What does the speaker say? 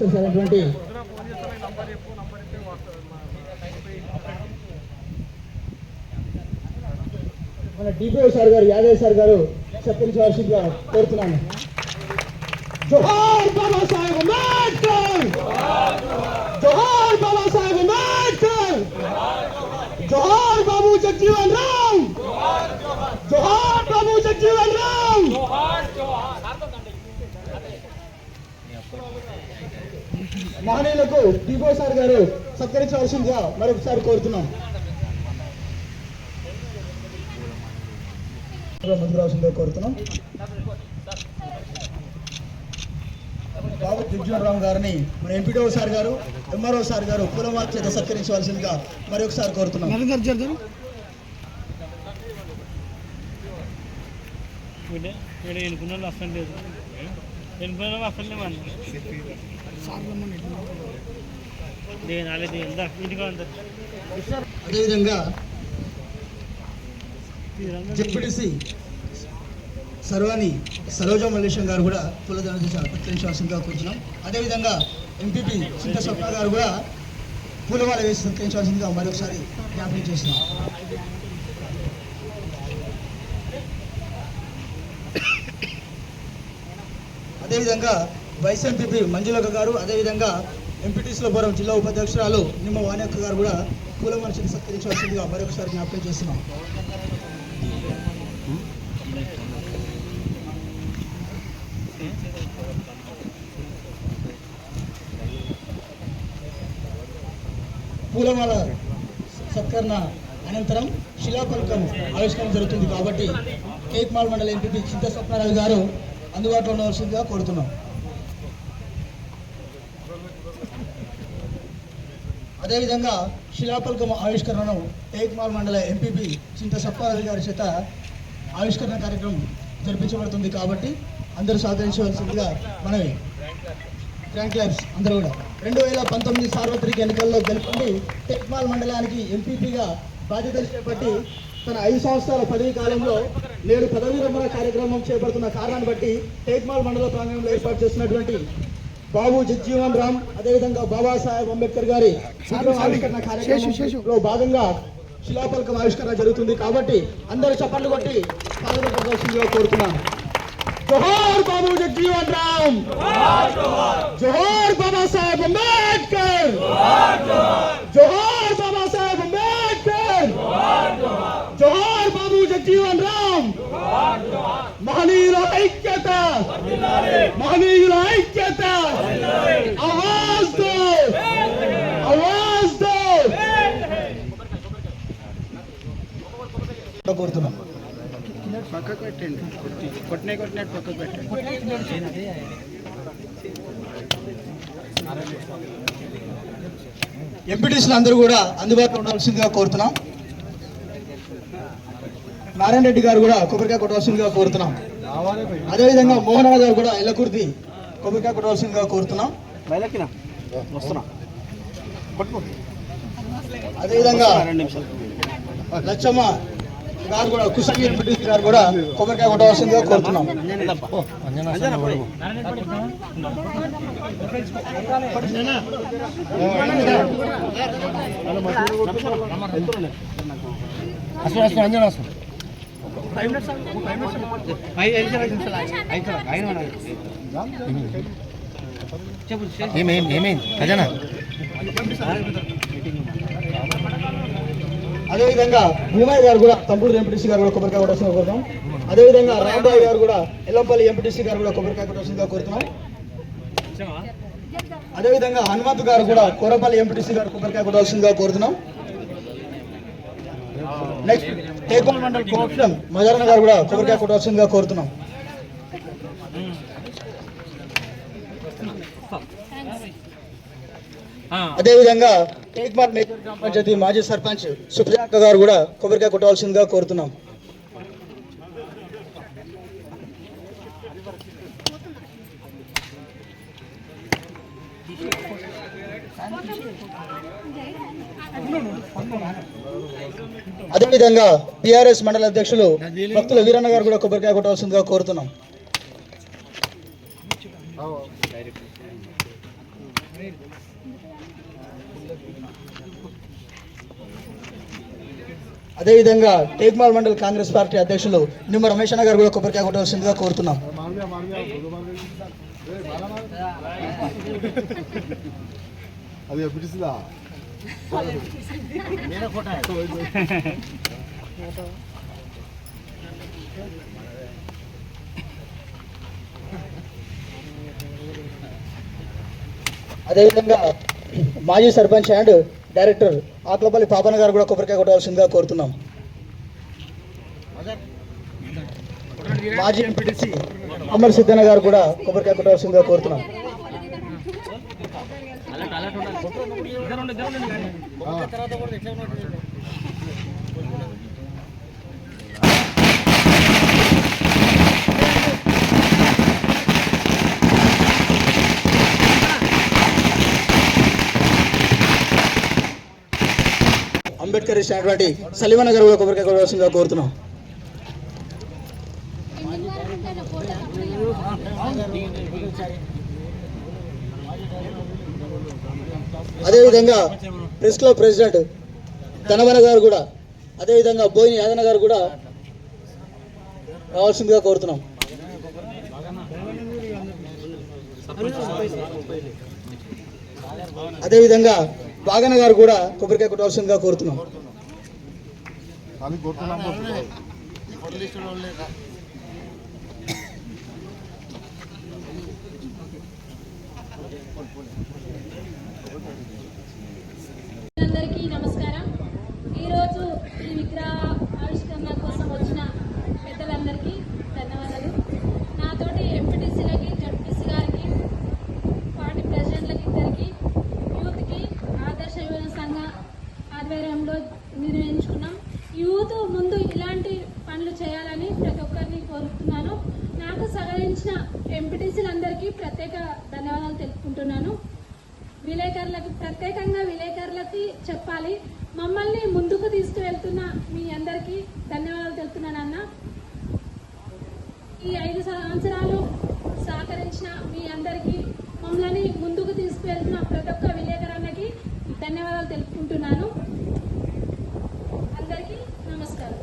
Officers అయినటువంటి మన DPO sir గారు యాదవ్ సార్ గారు సత్కరించవలసిందిగా కోరుతున్నాను. జోహార్ బాబా సాహెబ్ అంబేద్కర్! జోహార్ బాబా సాహెబ్ అంబేద్కర్! జోహార్ బాబు జగ్జీవన్ రామ్! జోహార్ బాబు జగ్జీవన్ రామ్! మహనీయులకు డిపో సార్ గారు సత్కరించవలసిందిగా మరొకసారి కోరుతున్నాం. ముందుకు రావాల్సిందిగా కోరుతున్నాం. బాబు దిగ్జీవన్ గారిని మన ఎంపీడీఓ సార్ గారు ఎంఆర్ఓ సార్ గారు కులమాల చేత సత్కరించవలసిందిగా మరి ఒకసారి కోరుతున్నాం వాళ్ళు అసలు లేదు. ఎన్నుకున్న వాళ్ళు అసలు లేమన్న అదేవిధంగా జెడ్పీటీసీ సర్వాణి సరోజ మల్లేశం గారు కూడా పూలదానం సత్కరించవలసిందిగా కూర్చున్నాం. అదేవిధంగా ఎంపీపీ చింత స్వప్న గారు కూడా పూలమాల వేసి సత్కరించవలసిందిగా మరొకసారి జ్ఞాపకం చేస్తున్నాం. అదేవిధంగా వైస్ ఎంపీపీ మంజులక గారు అదేవిధంగా ఎంపీటీసీలపురం జిల్లా ఉపాధ్యక్షురాలు నిమ్మ వాణ్యక్క గారు కూడా పూల మనిషిని సత్కరించవలసిందిగా మరొకసారి జ్ఞాపకం చేస్తున్నాం. పూలమాల సత్కరణ అనంతరం శిలాఫలకం ఆవిష్కరణ జరుగుతుంది కాబట్టి కేక్మాల్ మండల ఎంపీ చింత సత్యనారాయణ గారు అందుబాటులో ఉండవలసిందిగా కోరుతున్నాం. అదేవిధంగా శిలాఫలకం ఆవిష్కరణను టేక్మాల్ మండల ఎంపీపీ చింత సప్పారాజు గారి చేత ఆవిష్కరణ కార్యక్రమం జరిపించబడుతుంది కాబట్టి అందరూ సహకరించవలసిందిగా మనవి. థ్యాంక్ ల్యాబ్స్ అందరూ కూడా. రెండు వేల పంతొమ్మిది సార్వత్రిక ఎన్నికల్లో గెలుపొంది టెక్మాల్ మండలానికి ఎంపీపీగా బాధ్యతలు చేపట్టి తన ఐదు సంవత్సరాల పదవి కాలంలో నేడు పదవీ విరమణ కార్యక్రమం చేపడుతున్న కారణాన్ని బట్టి టేక్మాల్ మండల ప్రాంగణంలో ఏర్పాటు చేసినటువంటి బాబు జగ్జీవన్ రామ్ అదేవిధంగా బాబాసాహెబ్ అంబేద్కర్ గారి విగ్రహ ఆవిష్కరణ కార్యక్రమంలో భాగంగా శిలాఫలకం ఆవిష్కరణ జరుగుతుంది కాబట్టి అందరూ చప్పట్లు కొట్టి పాల్గొనవలసిందిగా కోరుతున్నాను జోహార్ బాబు జగ్జీవన్ రామ్. జోహార్ బాబా సాహెబ్ అంబేద్కర్. జోహార్ బాబా సాహెబ్ అంబేద్కర్. జోహార్ బాబు జగ్జీవన్ రామ్. మహనీయుల ఐక్యత. మహనీయుల ఐక్యత. పెట్టండి. కొట్టిన కొట్టినట్టు పక్కకు పెట్టండి. ఎంపీటీసీలు అందరూ కూడా అందుబాటులో ఉండవలసిందిగా కోరుతున్నాం. నారాయణ రెడ్డి గారు కూడా కొబ్బరికాయ కొట్టవలసిందిగా కోరుతున్నాం. అదేవిధంగా మోహన్ రావు గారు కూడా ఎల్లకుర్తి కొబ్బరికాయ కొట్టవలసిందిగా కోరుతున్నాం. అదేవిధంగా లచ్చమ్మ గారు కూడా కుసంగి ఎంపీటీసీ గారు కూడా కొబ్బరికాయ కొట్టవలసిందిగా కోరుతున్నాం. అంజనా ఐదు నిమిషాలు, ఐదు ఖజానా? అదేవిధంగా భూమయ్య గారు కూడా తంపూరు ఎంపీటీసీ గారు కూడా కొబ్బరికాయ కొట్టవలసిందిగా కోరుతాం అదేవిధంగా రాంబాయ్ గారు కూడా ఎల్లంపల్లి ఎంపీటీసీ గారు కూడా కొబ్బరికాయ కొట్టవలసిందిగా కోరుతున్నాం అదేవిధంగా హనుమంత్ గారు కూడా కోరపల్లి ఎంపీటీసీ గారు కొబ్బరికాయ కొట్టవలసిందిగా కోరుతున్నాం నెక్స్ట్ టేకోల్ మండల్ కోఆప్షన్ మజారన్న గారు కూడా కొబ్బరికాయ కొట్టవలసిందిగా కోరుతున్నాం అదేవిధంగా గ్రామ పంచాయతీ మాజీ సర్పంచ్ సుప్రియాక్క గారు కూడా కొబ్బరికాయ కొట్టవలసిందిగా కోరుతున్నాం. అదేవిధంగా టిఆర్ఎస్ మండల అధ్యక్షులు భక్తుల వీరన్న గారు కూడా కొబ్బరికాయ కొట్టవలసిందిగా కోరుతున్నాం. అదేవిధంగా టేక్మాల్ మండల్ కాంగ్రెస్ పార్టీ అధ్యక్షులు నిమ్మ రమేష్ అన్న గారు కూడా కొబ్బరికాయ కొట్టవలసిందిగా కోరుతున్నాం. అది అదేవిధంగా మాజీ సర్పంచ్ అండ్ డైరెక్టర్ ఆకులపల్లి పాపన్న గారు కూడా కొబ్బరికాయ కొట్టవలసిందిగా కోరుతున్నాం. మాజీ ఎంపీటీసీ అమర్ సిద్ధన్న గారు కూడా కొబ్బరికాయ కొట్టవలసిందిగా కోరుతున్నాం. అంబేద్కర్ చేసినటువంటి సలీమన్న గారు కూడా కొబ్బరికాయ కొట్టవలసిందిగా కోరుతున్నాం. అదేవిధంగా ప్రెస్ క్లబ్ ప్రెసిడెంట్ ధనవన గారు కూడా అదేవిధంగా బోయిని యాదన గారు కూడా రావాల్సిందిగా కోరుతున్నాం. అదేవిధంగా బాగన గారు కూడా కొబ్బరికాయ కొట్టవలసిందిగా కోరుతున్నాం. আমি అది కొట్టున్నాం అందరికీ నమస్కారం. సహకరించిన ఎంపీటీసీలందరికీ ప్రత్యేక ధన్యవాదాలు తెలుపుకుంటున్నాను. విలేకరులకు ప్రత్యేకంగా విలేకరులకి చెప్పాలి. మమ్మల్ని ముందుకు తీసుకువెళ్తున్న మీ అందరికీ ధన్యవాదాలు తెలుపుతున్నానన్న ఈ ఐదు సంవత్సరాలు సహకరించిన మీ అందరికీ మమ్మల్ని ముందుకు తీసుకువెళ్తున్న ప్రతి ఒక్క విలేకరులకి ధన్యవాదాలు తెలుపుకుంటున్నాను.